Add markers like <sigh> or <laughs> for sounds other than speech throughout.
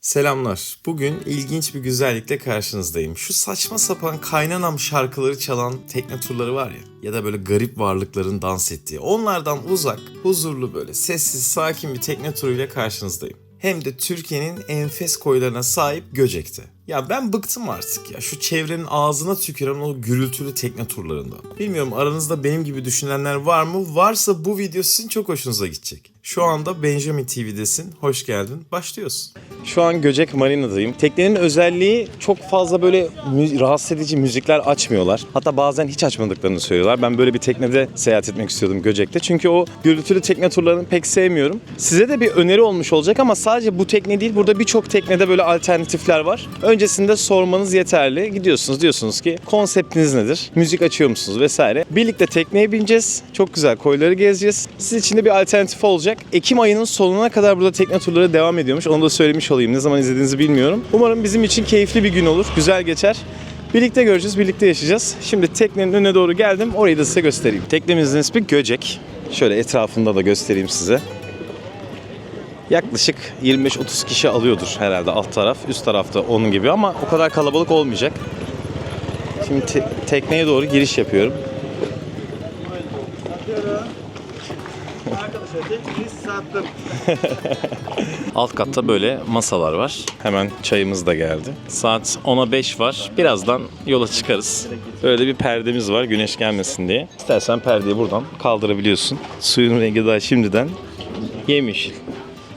Selamlar. Bugün ilginç bir güzellikle karşınızdayım. Şu saçma sapan kaynanam şarkıları çalan tekne turları var ya ya da böyle garip varlıkların dans ettiği. Onlardan uzak, huzurlu böyle sessiz, sakin bir tekne turuyla karşınızdayım. Hem de Türkiye'nin enfes koylarına sahip Göcek'te. Ya ben bıktım artık ya şu çevrenin ağzına tüküren o gürültülü tekne turlarından. Bilmiyorum aranızda benim gibi düşünenler var mı? Varsa bu video sizin çok hoşunuza gidecek. Şu anda Benjamin TV'desin. Hoş geldin. Başlıyoruz. Şu an Göcek Marina'dayım. Teknenin özelliği çok fazla böyle rahatsız edici müzikler açmıyorlar. Hatta bazen hiç açmadıklarını söylüyorlar. Ben böyle bir teknede seyahat etmek istiyordum Göcek'te. Çünkü o gürültülü tekne turlarını pek sevmiyorum. Size de bir öneri olmuş olacak ama sadece bu tekne değil. Burada birçok teknede böyle alternatifler var. Öncesinde sormanız yeterli. Gidiyorsunuz diyorsunuz ki konseptiniz nedir? Müzik açıyor musunuz vesaire. Birlikte tekneye bineceğiz. Çok güzel koyları gezeceğiz. Siz için de bir alternatif olacak. Ekim ayının sonuna kadar burada tekne turları devam ediyormuş. Onu da söylemiş olayım. Ne zaman izlediğinizi bilmiyorum. Umarım bizim için keyifli bir gün olur. Güzel geçer. Birlikte göreceğiz, birlikte yaşayacağız. Şimdi teknenin önüne doğru geldim. Orayı da size göstereyim. Teknemizin ismi Göcek. Şöyle etrafında da göstereyim size. Yaklaşık 25-30 kişi alıyordur herhalde alt taraf. Üst tarafta onun gibi ama o kadar kalabalık olmayacak. Şimdi te- tekneye doğru giriş yapıyorum. Arkadaşlar tekniği sattım. <laughs> Alt katta böyle masalar var. Hemen çayımız da geldi. Saat 10'a 5 var. Birazdan yola çıkarız. Böyle bir perdemiz var güneş gelmesin diye. İstersen perdeyi buradan kaldırabiliyorsun. Suyun rengi daha şimdiden yemyeşil.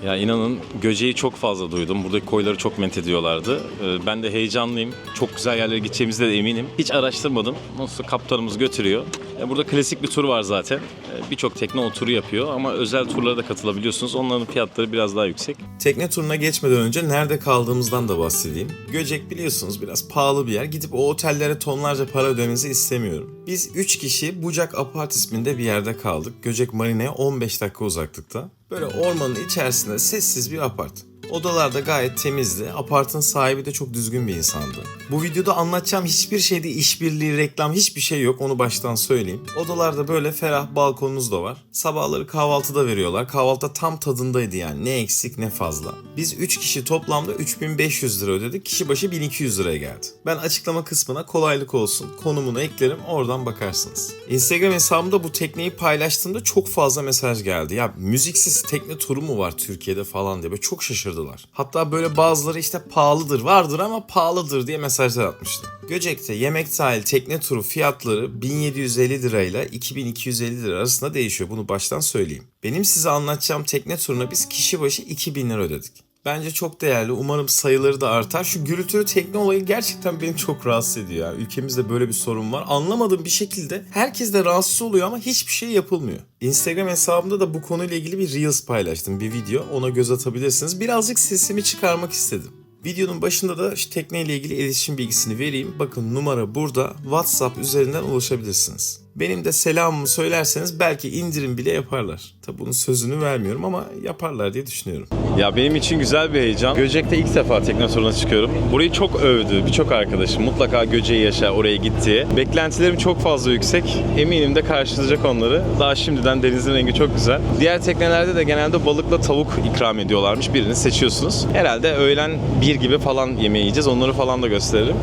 Ya inanın Göce'yi çok fazla duydum. Buradaki koyları çok ment ediyorlardı. Ee, Ben de heyecanlıyım. Çok güzel yerlere gideceğimize de eminim. Hiç araştırmadım. Nasıl kaptanımız götürüyor. Burada klasik bir tur var zaten. E, Birçok tekne o turu yapıyor ama özel turlara da katılabiliyorsunuz. Onların fiyatları biraz daha yüksek. Tekne turuna geçmeden önce nerede kaldığımızdan da bahsedeyim. Göcek biliyorsunuz biraz pahalı bir yer. Gidip o otellere tonlarca para ödemenizi istemiyorum. Biz 3 kişi Bucak Apart isminde bir yerde kaldık. Göcek Marine'ye 15 dakika uzaklıkta. Böyle ormanın içerisinde sessiz bir apart. Odalar da gayet temizdi. Apartın sahibi de çok düzgün bir insandı. Bu videoda anlatacağım hiçbir şeyde işbirliği, reklam hiçbir şey yok. Onu baştan söyleyeyim. Odalarda böyle ferah balkonunuz da var. Sabahları kahvaltıda veriyorlar. Kahvaltı tam tadındaydı yani. Ne eksik ne fazla. Biz 3 kişi toplamda 3500 lira ödedik. Kişi başı 1200 liraya geldi. Ben açıklama kısmına kolaylık olsun. Konumunu eklerim. Oradan bakarsınız. Instagram hesabımda bu tekneyi paylaştığımda çok fazla mesaj geldi. Ya müziksiz tekne turu mu var Türkiye'de falan diye. Böyle çok şaşırdılar. Hatta böyle bazıları işte pahalıdır, vardır ama pahalıdır diye mesajlar atmıştı. Göcek'te yemek dahil tekne turu fiyatları 1750 lirayla 2250 lira arasında değişiyor. Bunu baştan söyleyeyim. Benim size anlatacağım tekne turuna biz kişi başı 2000 lira ödedik. Bence çok değerli. Umarım sayıları da artar. Şu gürültülü tekne olayı gerçekten beni çok rahatsız ediyor. Ya. Ülkemizde böyle bir sorun var. Anlamadığım bir şekilde herkes de rahatsız oluyor ama hiçbir şey yapılmıyor. Instagram hesabımda da bu konuyla ilgili bir Reels paylaştım. Bir video. Ona göz atabilirsiniz. Birazcık sesimi çıkarmak istedim. Videonun başında da şu tekneyle ilgili iletişim bilgisini vereyim. Bakın numara burada. WhatsApp üzerinden ulaşabilirsiniz. Benim de selamımı söylerseniz belki indirim bile yaparlar. Tabi bunun sözünü vermiyorum ama yaparlar diye düşünüyorum. Ya benim için güzel bir heyecan. Göcek'te ilk defa tekne turuna çıkıyorum. Burayı çok övdü birçok arkadaşım. Mutlaka Göcek'i yaşa oraya git diye. Beklentilerim çok fazla yüksek. Eminim de karşılayacak onları. Daha şimdiden denizin rengi çok güzel. Diğer teknelerde de genelde balıkla tavuk ikram ediyorlarmış. Birini seçiyorsunuz. Herhalde öğlen bir gibi falan yemeği yiyeceğiz. Onları falan da gösteririm.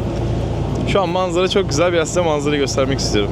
Şu an manzara çok güzel. Biraz size manzarayı göstermek istiyorum.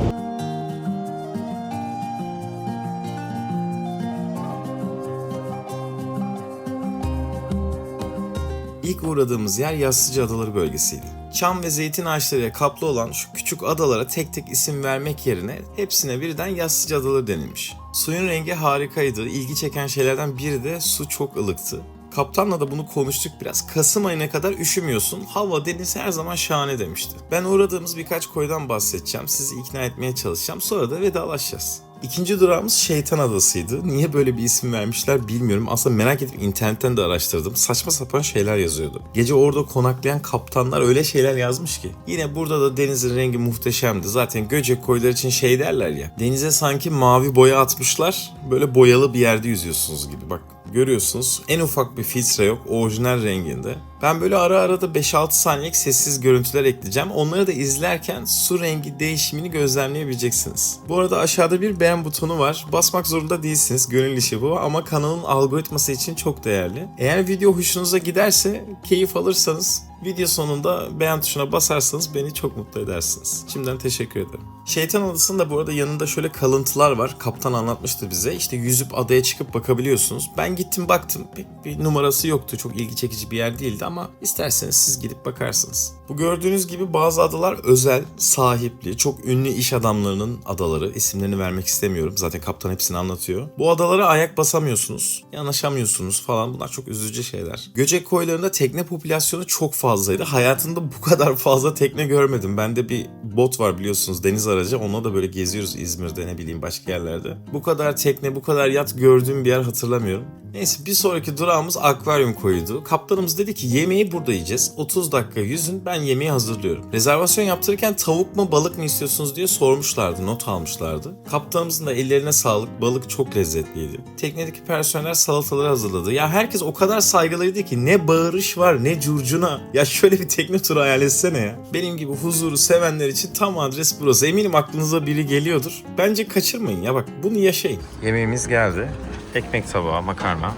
İlk uğradığımız yer Yassıcı Adaları bölgesiydi. Çam ve zeytin ağaçlarıyla kaplı olan şu küçük adalara tek tek isim vermek yerine hepsine birden Yassıcı Adaları denilmiş. Suyun rengi harikaydı. İlgi çeken şeylerden biri de su çok ılıktı. Kaptanla da bunu konuştuk biraz. Kasım ayına kadar üşümüyorsun. Hava, deniz her zaman şahane demişti. Ben uğradığımız birkaç koydan bahsedeceğim. Sizi ikna etmeye çalışacağım. Sonra da vedalaşacağız. İkinci durağımız Şeytan Adası'ydı. Niye böyle bir isim vermişler bilmiyorum. Aslında merak edip internetten de araştırdım. Saçma sapan şeyler yazıyordu. Gece orada konaklayan kaptanlar öyle şeyler yazmış ki. Yine burada da denizin rengi muhteşemdi. Zaten Göcek koyları için şey derler ya. Denize sanki mavi boya atmışlar. Böyle boyalı bir yerde yüzüyorsunuz gibi. Bak Görüyorsunuz en ufak bir filtre yok orijinal renginde. Ben böyle ara ara da 5-6 saniyelik sessiz görüntüler ekleyeceğim. Onları da izlerken su rengi değişimini gözlemleyebileceksiniz. Bu arada aşağıda bir beğen butonu var. Basmak zorunda değilsiniz. Gönül işi bu ama kanalın algoritması için çok değerli. Eğer video hoşunuza giderse, keyif alırsanız video sonunda beğen tuşuna basarsanız beni çok mutlu edersiniz. Şimdiden teşekkür ederim. Şeytan Adası'nda bu arada yanında şöyle kalıntılar var. Kaptan anlatmıştı bize. İşte yüzüp adaya çıkıp bakabiliyorsunuz. Ben gittim baktım. Pek bir numarası yoktu. Çok ilgi çekici bir yer değildi ama isterseniz siz gidip bakarsınız. Bu gördüğünüz gibi bazı adalar özel, sahipli, çok ünlü iş adamlarının adaları. İsimlerini vermek istemiyorum. Zaten kaptan hepsini anlatıyor. Bu adalara ayak basamıyorsunuz. Yanaşamıyorsunuz falan. Bunlar çok üzücü şeyler. Göcek koylarında tekne popülasyonu çok fazlaydı. Hayatımda bu kadar fazla tekne görmedim. Bende bir bot var biliyorsunuz deniz aracı. Onunla da böyle geziyoruz İzmir'de ne bileyim başka yerlerde. Bu kadar tekne, bu kadar yat gördüğüm bir yer hatırlamıyorum. Neyse bir sonraki durağımız akvaryum koyuydu. Kaptanımız dedi ki yemeği burada yiyeceğiz. 30 dakika yüzün ben yemeği hazırlıyorum. Rezervasyon yaptırırken tavuk mu balık mı istiyorsunuz diye sormuşlardı. Not almışlardı. Kaptanımızın da ellerine sağlık. Balık çok lezzetliydi. Teknedeki personel salataları hazırladı. Ya herkes o kadar saygılıydı ki ne bağırış var ne curcuna. Ya şöyle bir tekne turu hayal etsene ya. Benim gibi huzuru sevenler için tam adres burası. Eminim aklınıza biri geliyordur. Bence kaçırmayın ya bak bunu yaşayın. Yemeğimiz geldi. Ekmek tabağı, makarna.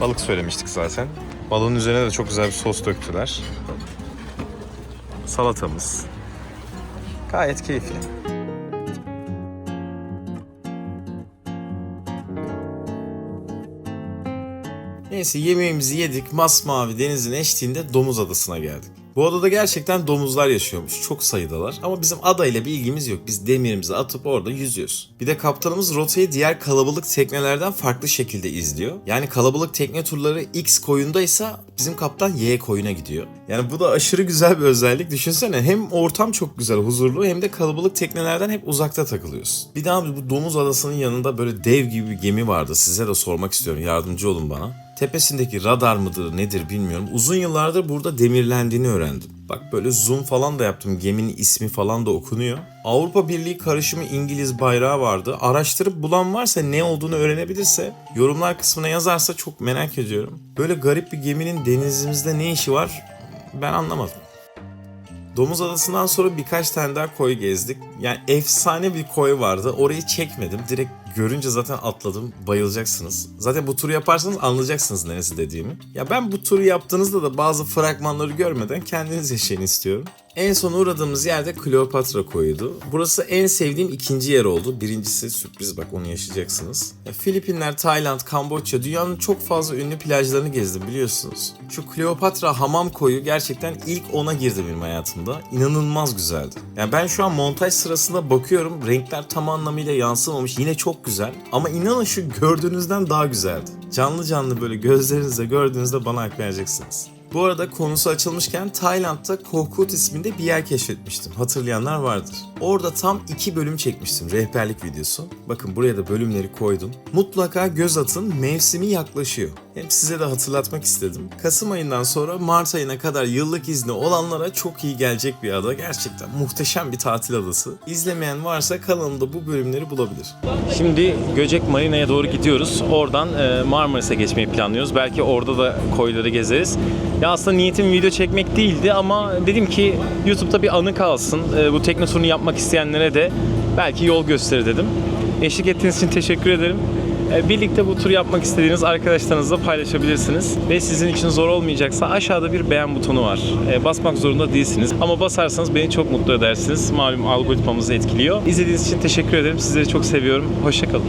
Balık söylemiştik zaten. Balığın üzerine de çok güzel bir sos döktüler. Salatamız. Gayet keyifli. Neyse yemeğimizi yedik. Masmavi denizin eşliğinde Domuz Adası'na geldik. Bu adada gerçekten domuzlar yaşıyormuş. Çok sayıdalar. Ama bizim adayla bir ilgimiz yok. Biz demirimizi atıp orada yüzüyoruz. Bir de kaptanımız rotayı diğer kalabalık teknelerden farklı şekilde izliyor. Yani kalabalık tekne turları X koyundaysa bizim kaptan Y koyuna gidiyor. Yani bu da aşırı güzel bir özellik. Düşünsene hem ortam çok güzel, huzurlu hem de kalabalık teknelerden hep uzakta takılıyoruz. Bir daha bu Domuz Adası'nın yanında böyle dev gibi bir gemi vardı. Size de sormak istiyorum. Yardımcı olun bana. Tepesindeki radar mıdır nedir bilmiyorum. Uzun yıllardır burada demirlendiğini öğrendim. Bak böyle zoom falan da yaptım. Geminin ismi falan da okunuyor. Avrupa Birliği karışımı İngiliz bayrağı vardı. Araştırıp bulan varsa ne olduğunu öğrenebilirse yorumlar kısmına yazarsa çok merak ediyorum. Böyle garip bir geminin denizimizde ne işi var ben anlamadım. Domuz Adası'ndan sonra birkaç tane daha koy gezdik. Yani efsane bir koy vardı. Orayı çekmedim. Direkt görünce zaten atladım. Bayılacaksınız. Zaten bu turu yaparsanız anlayacaksınız neresi dediğimi. Ya ben bu turu yaptığınızda da bazı fragmanları görmeden kendiniz yaşayın istiyorum. En son uğradığımız yerde Kleopatra koyuydu. Burası en sevdiğim ikinci yer oldu. Birincisi sürpriz bak onu yaşayacaksınız. Ya Filipinler, Tayland, Kamboçya dünyanın çok fazla ünlü plajlarını gezdim biliyorsunuz. Şu Kleopatra hamam koyu gerçekten ilk ona girdi benim hayatımda. İnanılmaz güzeldi. Yani ben şu an montaj sırasında bakıyorum renkler tam anlamıyla yansımamış. Yine çok güzel. Ama inanın şu gördüğünüzden daha güzeldi. Canlı canlı böyle gözlerinizle gördüğünüzde bana hak. Bu arada konusu açılmışken Tayland'da Kohkut isminde bir yer keşfetmiştim. Hatırlayanlar vardır. Orada tam iki bölüm çekmiştim rehberlik videosu. Bakın buraya da bölümleri koydum. Mutlaka göz atın mevsimi yaklaşıyor. Hem size de hatırlatmak istedim. Kasım ayından sonra Mart ayına kadar yıllık izni olanlara çok iyi gelecek bir ada. Gerçekten muhteşem bir tatil adası. İzlemeyen varsa kanalımda bu bölümleri bulabilir. Şimdi Göcek Marina'ya doğru gidiyoruz. Oradan e, Marmaris'e geçmeyi planlıyoruz. Belki orada da koyları gezeriz. Ya aslında niyetim video çekmek değildi ama dedim ki YouTube'da bir anı kalsın. E, bu tekne turunu yapmak isteyenlere de belki yol gösterir dedim. Eşlik ettiğiniz için teşekkür ederim. E, Birlikte bu turu yapmak istediğiniz arkadaşlarınızla paylaşabilirsiniz. Ve sizin için zor olmayacaksa aşağıda bir beğen butonu var. E, Basmak zorunda değilsiniz. Ama basarsanız beni çok mutlu edersiniz. Malum algoritmamızı etkiliyor. İzlediğiniz için teşekkür ederim. Sizleri çok seviyorum. Hoşçakalın.